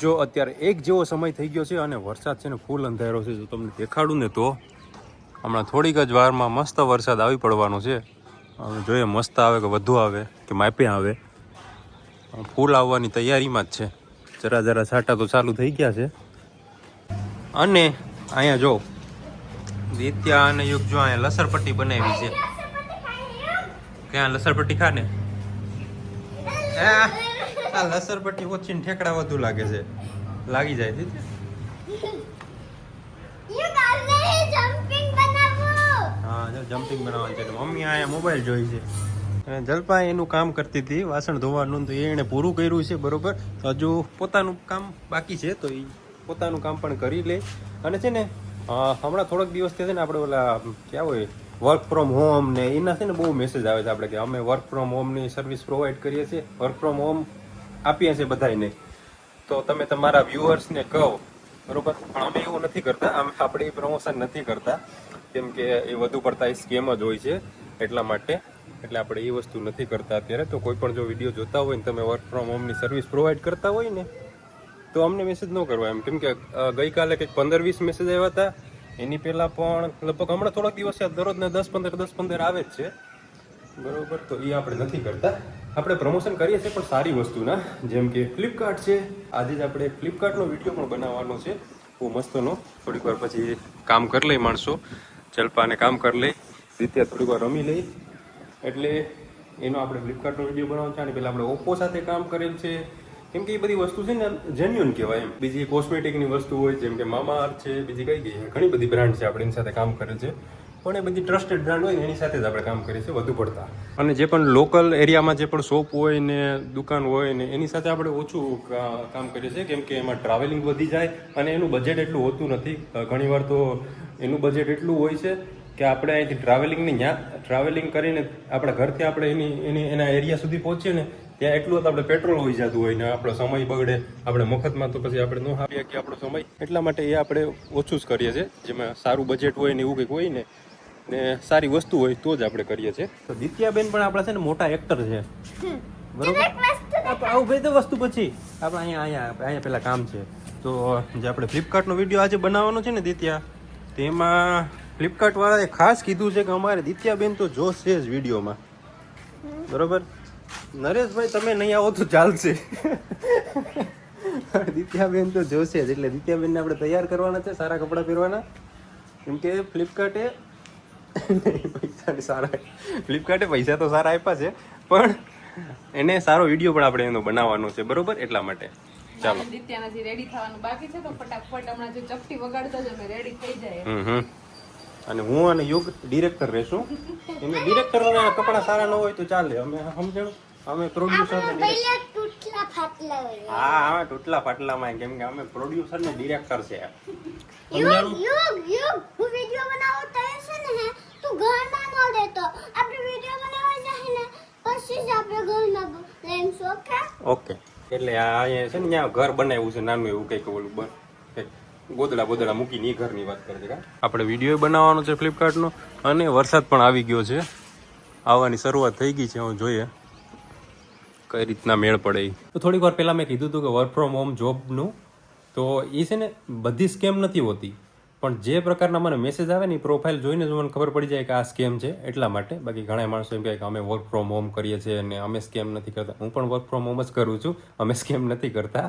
જો અત્યારે એક જેવો સમય થઈ ગયો છે અને વરસાદ છે ને ફૂલ અંધારો છે, જો તમને દેખાડું ને તો હમણાં થોડીક જ વારમાં મસ્ત વરસાદ આવી પડવાનો છે. જોઈએ મસ્ત આવે કે વધુ આવે કે માપે આવે. ફૂલ આવવાની તૈયારીમાં જ છે. જરા જરા છાંટા તો ચાલુ થઈ ગયા છે. અને અહીંયા જો દિત્યા અને યુગ જો અહીંયા લસરપટ્ટી બનાવી છે. ક્યાં લસરપટ્ટી ખા ને? આ લસરપટ્ટી ઓછી ને ઠેકડા વધુ લાગે છે. લાગી જાય બનાવું. હા જો જમ્પિંગ બનાવવાનું છે. મમ્મી આયા મોબાઈલ જોઈ છે. અને જલપા એનું કામ કરતી હતી વાસણ ધોવાનું તો એણે પૂરું કર્યું છે બરોબર? તો હજુ પોતાનું કામ બાકી છે તો એ પોતાનું કામ પણ કરી લે. અને છે ને હમણાં થોડાક દિવસથી છે ને આપણે ઓલા ક્યાં હોય વર્ક ફ્રોમ હોમ ને એના છે ને બહુ મેસેજ આવે છે આપણે કે અમે વર્ક ફ્રોમ હોમની સર્વિસ પ્રોવાઈડ કરીએ છીએ. વર્ક ફ્રોમ હોમ આપીએ છીએ બધાને તો તમે તમારા વ્યુઅર્સને કહો, બરોબર? પણ અમે એવું નથી કરતા. અમે આપણે પ્રમોશન નથી કરતા. કેમ કે એ વધુ પડતા એ સ્કેમ જ હોય છે એટલા માટે. એટલે આપણે એ વસ્તુ નથી કરતા અત્યારે. તો કોઈ પણ જો વીડિયો જોતા હોય ને, તમે વર્ક ફ્રોમ હોમની સર્વિસ પ્રોવાઈડ કરતા હોય ને, તો અમને મેસેજ ન કરવા એમ. કેમ કે ગઈકાલે કંઈક પંદર વીસ મેસેજ આવ્યા હતા. એની પહેલાં પણ લગભગ હમણાં થોડાક દિવસ દરરોજ ને દસ પંદર દસ પંદર આવે જ છે. બરાબર? તો એ આપણે નથી કરતા. આપણે પ્રમોશન કરીએ છીએ, પણ સારી વસ્તુના જેમ કે ફ્લિપકાર્ટ છે. આજે જ આપણે ફ્લિપકાર્ટનો વીડિયો પણ બનાવવાનો છે. બહુ મસ્તનો. થોડીક વાર પછી કામ કરી લઈ માણસો. ચલપાને કામ કરી લઈ. રીતે થોડીક વાર રમી લઈ. એટલે એનો આપણે ફ્લિપકાર્ટનો વીડિયો બનાવવાનો છે. અને પહેલાં આપણે ઓપ્પો સાથે કામ કરેલ છે. કેમ કે એ બધી વસ્તુ છે ને જેન્યુન કહેવાય એમ. બીજી કોસ્મેટિકની વસ્તુ હોય, જેમ કે મામા છે, બીજી કઈ કઈ. ઘણી બધી બ્રાન્ડ છે, આપણે એની સાથે કામ કરે છે. પણ એ બધી ટ્રસ્ટેડ બ્રાન્ડ હોય એની સાથે જ આપણે કામ કરીએ છીએ, વધુ પડતા. અને જે પણ લોકલ એરિયામાં જે પણ શોપ હોય ને દુકાન હોય ને એની સાથે આપણે ઓછું કામ કરીએ છીએ, કેમ કે એમાં ટ્રાવેલિંગ વધી જાય અને એનું બજેટ એટલું હોતું નથી. ઘણીવાર તો એનું બજેટ એટલું હોય છે કે આપણે અહીંથી ટ્રાવેલિંગની ત્યાં ટ્રાવેલિંગ કરીને આપણા ઘરથી આપણે એની એની, એના એરિયા સુધી પહોંચીએ ને ત્યાં એટલું જ આપણે પેટ્રોલ હોઈ જતું હોય ને આપણો સમય બગડે. આપણે મફતમાં તો પછી આપણે ન આપીએ કે આપણો સમય. એટલા માટે એ આપણે ઓછું જ કરીએ છીએ. જેમાં સારું બજેટ હોય ને એવું કંઈક હોય ને ને સારી વસ્તુ હોય તો જ આપણે કરીએ છીએ. તો દિત્યાબેન પણ આપણા છે ને મોટા એક્ટર છે. બરોબર? આવું ભાઈ તો વસ્તુ પછી. આપણે અહીંયા અહીંયા અહીંયા પેલા કામ છે. તો જે આપણે ફ્લિપકાર્ટનો વીડિયો આજે બનાવવાનો છે ને દિત્યા તેમાં ફ્લિપકાર્ટ વાળાએ ખાસ કીધું છે કે અમારે દિત્યાબેન તો જોશે જ વિડીયોમાં. બરોબર? નરેશભાઈ તમે નહીં આવો તો ચાલશે. દિત્યાબેન તો જોશે જ. એટલે દિત્યાબેનને આપણે તૈયાર કરવાના છે સારા કપડાં પહેરવાના. કેમ કે ફ્લિપકાર્ટે પૈસા સારા ફ્લિપકાર્ટે પૈસા તો સારા આપ્યા છે પણ એને સારો વીડિયો પણ આપણે એનો બનાવવાનો છે બરોબર? એટલા માટે. ચાલો. દિત્યાનાથી રેડી થવાનું બાકી છે તો ફટાફટ હમણાં જો ચપટી વગાડતા જ અમે રેડી થઈ જાય. હમ હમ. અને હું અને યુગ ડિરેક્ટર રહેશું. એમ ડિરેક્ટરના કપડા સારા ન હોય તો ચાલે. અમે સમજણ? અમે પ્રોડ્યુસર હા અમે તૂટલા ફાટલામાં કેમ કે અમે પ્રોડ્યુસર ને ડિરેક્ટર છે. યુગ યુગ યુગ. હું વિડિયો બનાવું તો હે તું ઘરમાં ન તો આપણે વિડિયો બનાવવા જાય ને પછી જ આપણે ઘરમાં લઈશું ઓકે? ઓકે. એટલે આ અહીંયા છે ને ત્યાં ઘર બનાવ્યું છે નાનું એવું કંઈક ઓલું બન ગોદડા બોદડા મૂકીને એ ઘરની વાત કરે છે કા? આપણે વીડિયો બનાવવાનો છે ફ્લિપકાર્ટનો અને વરસાદ પણ આવી ગયો છે. આવવાની શરૂઆત થઈ ગઈ છે હું જોઈએ કઈ રીતના મેળ પડે. તો થોડીક વાર પહેલાં મેં કીધું હતું કે વર્ક ફ્રોમ હોમ જોબનું તો એ છે ને બધી સ્કેમ નથી હોતી. પણ જે પ્રકારના મને મેસેજ આવે ને એ પ્રોફાઇલ જોઈને જ મને ખબર પડી જાય કે આ સ્કેમ છે. એટલા માટે બાકી ઘણા માણસો એમ કહે કે અમે વર્ક ફ્રોમ હોમ કરીએ છીએ અને અમે સ્કેમ નથી કરતા. હું પણ વર્ક ફ્રોમ હોમ જ કરું છું. અમે સ્કેમ નથી કરતા.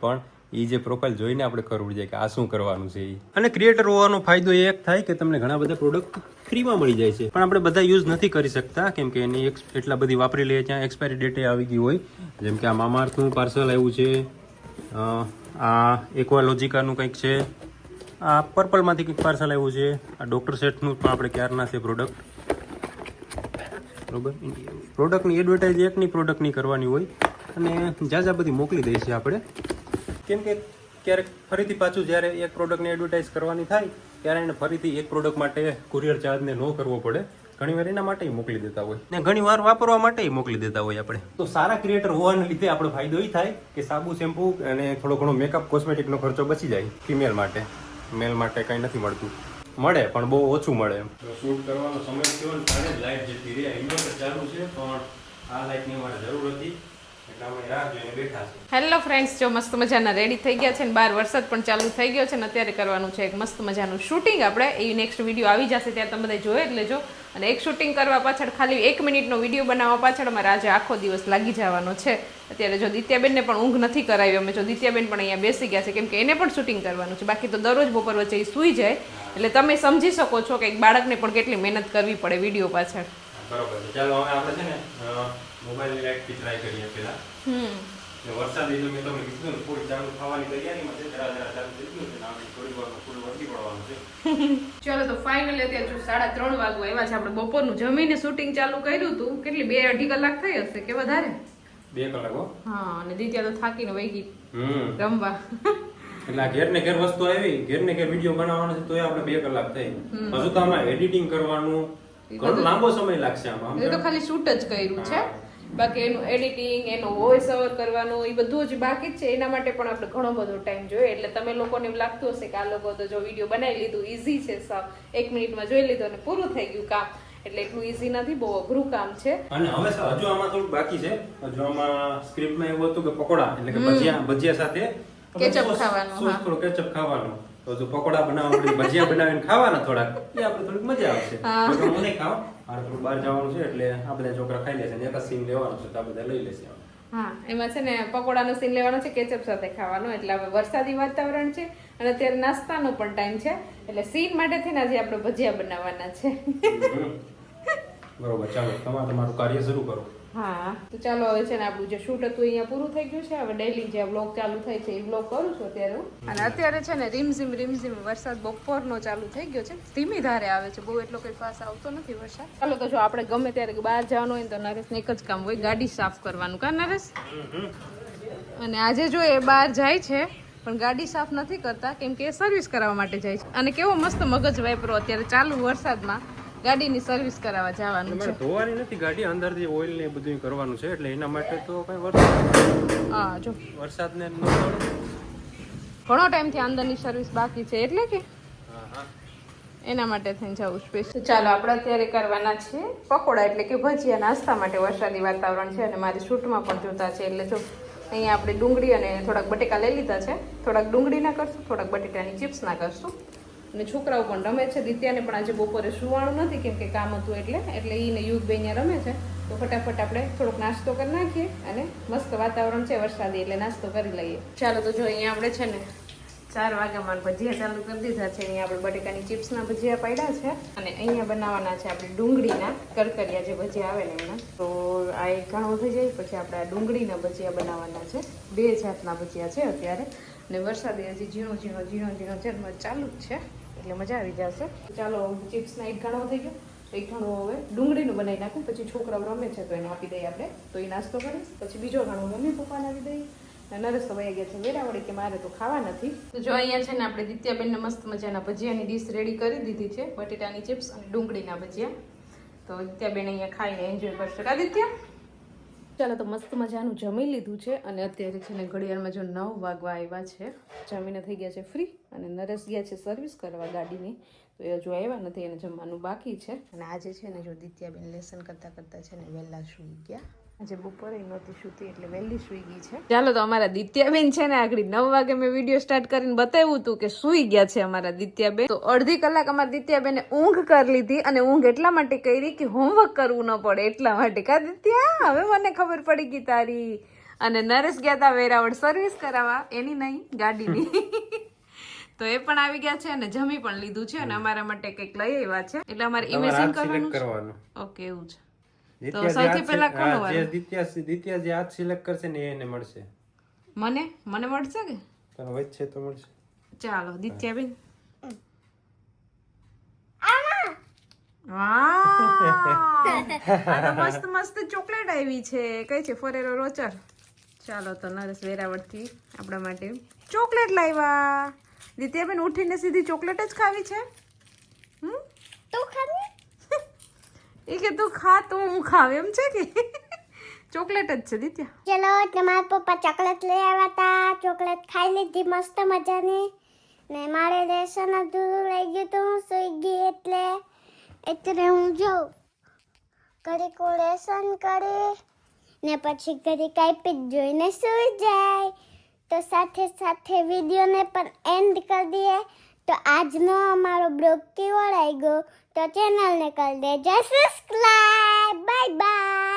પણ એ જે પ્રોફાઇલ જોઈને આપણે કરવું જાય કે આ શું કરવાનું છે અને ક્રિએટર હોવાનો ફાયદો એ એક થાય કે તમને ઘણા બધા પ્રોડક્ટ ફ્રીમાં મળી જાય છે. પણ આપણે બધા યુઝ નથી કરી શકતા, કેમ કે એની એટલા બધી વાપરી લઈએ ત્યાં એક્સપાયરી ડેટે આવી ગઈ હોય. જેમ કે આ મામાર્થનું પાર્સલ આવ્યું છે. આ એક્વાલોજિકાનું કંઈક છે. આ પર્પલમાંથી કંઈક પાર્સલ આવ્યું છે. આ ડૉક્ટર સેટનું પણ આપણે ક્યારના છે પ્રોડક્ટ બરોબર? પ્રોડક્ટની એડવર્ટાઇઝ એકની પ્રોડક્ટની કરવાની હોય. અને જાજા બધી મોકલી દઈએ છીએ આપણે. કેમ કે ક્યારેક ફરીથી પાછું જ્યારે એક પ્રોડક્ટની એડવર્ટાઇઝ કરવાની થાય ત્યારે એને ફરીથી એક પ્રોડક્ટ માટે કુરિયર ચાર્જને ન કરવો પડે. ઘણીવાર એના માટે મોકલી દેતા હોય. ને ઘણીવાર વાપરવા માટે મોકલી દેતા હોય આપણે. તો સારા ક્રિએટર હોવાને લીધે આપણો ફાયદો એ થાય કે સાબુ શેમ્પુ અને થોડો ઘણો મેકઅપ કોસ્મેટિકનો ખર્ચો બચી જાય ફિમેલ માટે. મેલ માટે કંઈ નથી મળતું. મળે, પણ બહુ ઓછું મળે એમ. શૂટ કરવાનો સમય થયો ને ત્યારે લાઇટ જતી રહી. ઇન્વર્ટર ચાલુ છે, પણ આ લાઇટની મારે જરૂર હતી. હેલો ફ્રેન્ડ્સ જો મસ્ત મજાના રેડી થઈ ગયા છે ને બહાર વરસાદ પણ ચાલુ થઈ ગયો છે ને અત્યારે કરવાનું છે એક મસ્ત મજાનું શૂટિંગ આપણે. એ નેક્સ્ટ વીડિયો આવી જશે ત્યારે તમે બધા જોઈ જ લેજો. અને એક શૂટિંગ કરવા પાછળ ખાલી એક મિનિટનો વીડિયો બનાવવા પાછળ અમારે આજે આખો દિવસ લાગી જવાનો છે. અત્યારે જો દિત્યાબેનને પણ ઊંઘ નથી કરાવી, અમે જો દિત્યાબેન પણ અહીંયા બેસી ગયા છે, કેમ કે એને પણ શૂટિંગ કરવાનું છે. બાકી તો દરરોજ બપોર વચ્ચે એ સૂઈ જાય. એટલે તમે સમજી શકો છો કે એક બાળકને પણ કેટલી મહેનત કરવી પડે વીડિયો પાછળ. બરોબર. છે ચાલો હવે આપણે છે ને મોબાઈલની લાઇટથી ટ્રાય કરીએ પહેલા. હમ. વરસાદ એટલે મેં તમને કીધું ને ફૂલ ચાલુ થવાની તૈયારીમાં છે જરા જરા ચાલુ થઈ ગયું છે આપણે થોડી વારમાં ફૂલ વળગી પડવાનું છે. ચાલો તો ફાઇનલી અત્યારે જો સાડા ત્રણ વાગવા આવ્યા છે આપણે બપોરનું જમીને શૂટિંગ ચાલુ કર્યું હતું કેટલી બે અઢી કલાક થઈ હશે કે વધારે? બે કલાક હો. હા અને દિત્યા તો થાકીને વહી ગઈ હમ. રમવા. એટલે આ ઘેર ને ઘેર વસ્તુ આવી ઘેર ને ઘેર વીડિયો બનાવવાનો છે તોય આપણે બે કલાક થઈ. હજુ તો આમાં એડિટિંગ કરવાનું ઘણો લાંબો સમય લાગશે આમાં એ તો ખાલી શૂટ જ કર્યું છે. બાકી એનું એડિટિંગ એનો વોઇસ ઓવર કરવાનો એ બધું જ બાકી જ છે. એના માટે પણ આપણે ઘણો બધો ટાઈમ જોઈએ. એટલે તમે લોકોને એવું લાગતું હશે કે આ લોકો તો જો વીડિયો બનાવી લીધું ઈઝી છે સાવ એક મિનિટમાં જોઈ લીધું અને પૂરું થઈ ગયું કામ. એટલે એટલું ઈઝી નથી બહુ અઘરું કામ છે. અને હવે હજુ આમાં થોડું બાકી છે. હજુ આમાં સ્ક્રિપ્ટમાં એવું હતું કે પકોડા એટલે કે ભજીયા ભજીયા સાથે. sauce- ખાવાનું, હા. થોડું ketchup ખાવાનું. તો જો પકોડા બનાવવા પછી ભજીયા બનાવીને ખાવાના થોડાક એ આપણે થોડીક મજા આવશે. તો હું નહીં ખાવા મારે થોડું બહાર જવાનું છે એટલે આ બધા છોકરા ખાઈ લેશે ને એક સીન લેવાનો છે તો આ બધા લઈ લેશે હા એમાં છે ને પકોડાનો સીન લેવાનો છે કેચઅપ સાથે ખાવાનો એટલે હવે વરસાદી વાતાવરણ છે અને અત્યારે નાસ્તાનો પણ ટાઈમ છે એટલે સીન માટે થઈને આજે આપણે ભજીયા બનાવવાના છે. બરોબર ચાલો તમારે તમારું કાર્ય શરૂ કરો. હા. તો ચાલો હવે છે ને આપણું જે શૂટ હતું અહીંયા પૂરું થઈ ગયું છે. હવે ડેલી જે બ્લોગ ચાલુ થાય છે એ બ્લોગ કરું છું અત્યારે અને અત્યારે છે ને રીમઝીમ રીમઝીમ વરસાદ બપોરનો ચાલુ થઈ ગયો છે. ધીમી ધારે આવે છે. બહુ એટલો કઈ ફાસ આવતો નથી વરસાદ. ચાલો તો જો આપણે ગમે ત્યારે બહાર જવાનું હોય ને તો નરેશને એક જ કામ હોય ગાડી સાફ કરવાનું. કા નરેશ? અને આજે જો એ બહાર જાય છે પણ ગાડી સાફ નથી કરતા કેમ કે એ સર્વિસ કરાવવા માટે જાય છે. અને કેવો મસ્ત મગજ વાપરો અત્યારે ચાલુ વરસાદમાં. ગાડીની સર્વિસ કરાવવા જવાનું છે. ધોવાની નથી ગાડી અંદરથી ઓઇલ ને બધું કરવાનું છે એટલે એના માટે તો કઈ વરસાદ હા જો. વરસાદને. ઘણો ટાઈમથી અંદરની સર્વિસ બાકી છે એટલે કે? એના માટે થઈને જવું સ્પેશિયલ ચાલો આપણે અત્યારે કરવાના છે પકોડા એટલે કે ભજીયા નાસ્તા માટે વરસાદી વાતાવરણ છે અને મારી શૂટમાં પણ જોતા છે એટલે જો અહીંયા આપણે ડુંગળી અને થોડાક બટેકા લઈ લીધા છે. થોડાક ડુંગળીના કરશું થોડાક બટેટાની ચિપ્સના કરશું. અને છોકરાઓ પણ રમે છે. દિત્યાને પણ આજે બપોરે સુવાણું નથી, કેમ કે કામ હતું એટલે એટલે એને યુગ બે રમે છે. તો ફટાફટ આપણે થોડોક નાસ્તો કરી નાખીએ અને મસ્ત વાતાવરણ છે વરસાદી, એટલે નાસ્તો કરી લઈએ. ચાલો તો જો અહીંયા આપણે છે ને ચાર વાગ્યામાં ભજીયા ચાલુ કરી દીધા છે. અહીંયા આપણે બટેકાની ચિપ્સના ભજીયા પાડ્યા છે અને અહીંયા બનાવવાના છે આપણે ડુંગળીના કરકરિયા જે ભજીયા આવે ને એના. તો આ એક ઘણો થઈ જાય, પછી આપણે આ ડુંગળીના ભજીયા બનાવવાના છે. બે જાતના ભજીયા છે અત્યારે. અને વરસાદે હજી ઝીણો ઝીણો ઝીણો ઝીણો જન્મ ચાલુ જ છે. એટલે મજા આવી જશે. ચાલો ચિપ્સના એક ઘણો થઈ ગયો. એક ઘણો હવે ડુંગળીનું બનાવી નાખું. પછી છોકરાઓ રમે છે તો એને આપી દઈએ આપણે. તો એ નાસ્તો કરીશ પછી બીજો ઘણો મમ્મી પપ્પાને આપી દઈએ. નરેશ તો વહી ગયા છે વેરાવળી કે મારે તો ખાવા નથી. તો જો અહીંયા છે ને આપણે દિત્યાબેનને મસ્ત મજાના ભજીયાની ડીશ રેડી કરી દીધી છે. બટેટાની ચિપ્સ અને ડુંગળીના ભજીયા. તો દિત્યાબેન અહીંયા ખાઈને એન્જોય કરશે. કા ચાલો તો મસ્ત મજાનું જમી લીધું છે અને અત્યારે છે ને ઘડિયાળમાં જો નવ વાગવા આવ્યા છે, જમીને થઈ ગયા છે ફ્રી અને નરેશ ગયા છે સર્વિસ કરવા ગાડીની. તો એ હજુ આવ્યા નથી એને જમવાનું બાકી છે. અને આજે છે ને જો દિત્યાબેન લેસન કરતાં કરતાં છે ને વહેલા સૂઈ ગયા. આજે બપોરે નહોતી સૂતી એટલે વહેલી સૂઈ ગઈ છે. ચાલો તો અમારા દિત્યાબેન છે ને આગળ નવ વાગે મેં વીડિયો સ્ટાર્ટ કરીને બતાવ્યું હતું કે સૂઈ ગયા છે અમારા દિત્યાબેન. તો અડધી કલાક અમારા દિત્યાબેને ઊંઘ કરી લીધી અને ઊંઘ એટલા માટે કરી કે હોમવર્ક કરવું ન પડે એટલા માટે. કા દિત્યા હવે મને ખબર પડી ગઈ તારી. અને નરેશ ગયા હતા વેરાવળ સર્વિસ કરાવવા. એની નહીં ગાડીની. તો એ પણ આવી ગયા છે અને જમી પણ લીધું છે અને અમારા માટે કંઈક લઈ આવ્યા છે. એટલે અમારે ઇમેજિન કરવાનું છે. ઓકે એવું છે. તો સૌથી પહેલા કોનો વારો? દિત્યા દિત્યા જે હાથ સિલેક્ટ કરશે ને એને મળશે. મને? મને મળશે કે? તને વચ્ચે તો મળશે. ચાલો દિત્યાબેન. વાહ! મસ્ત મસ્ત ચોકલેટ આવી છે. કઈ છે? Ferrero Rocher. ચાલો તો નરેશ વેરાવળથી આપણા માટે ચોકલેટ લાવ્યા. દિત્યાબેન ઉઠીને સીધી ચોકલેટ જ ખાવી છે? હમ? તો ખાને એ કે તું ખા, તો હું ખાવ, એમ છે કે? ચોકલેટ જ છે, દિત્યા. ચલો તમારા પપ્પા ચોકલેટ લઈ આવ્યા હતા ચોકલેટ ખાઈ લીધી, મસ્ત મજાની. ને મારે રેશન અધૂરું રહી ગયું તો હું સૂઈ ગઈ એટલે એટલે હું જોઉં. ઘડીક હું રેશન કરી, ને પછી ઘરે કાંઈ જોઈને સૂઈ જાય. તો સાથે સાથે વિડીયોને પણ એન્ડ કરી દઈએ. તો આજનો અમારો બ્લોગ કેવો લાગ્યો તો ચેનલને કરી દેજો સબસ્ક્રાઈબ બાય બાય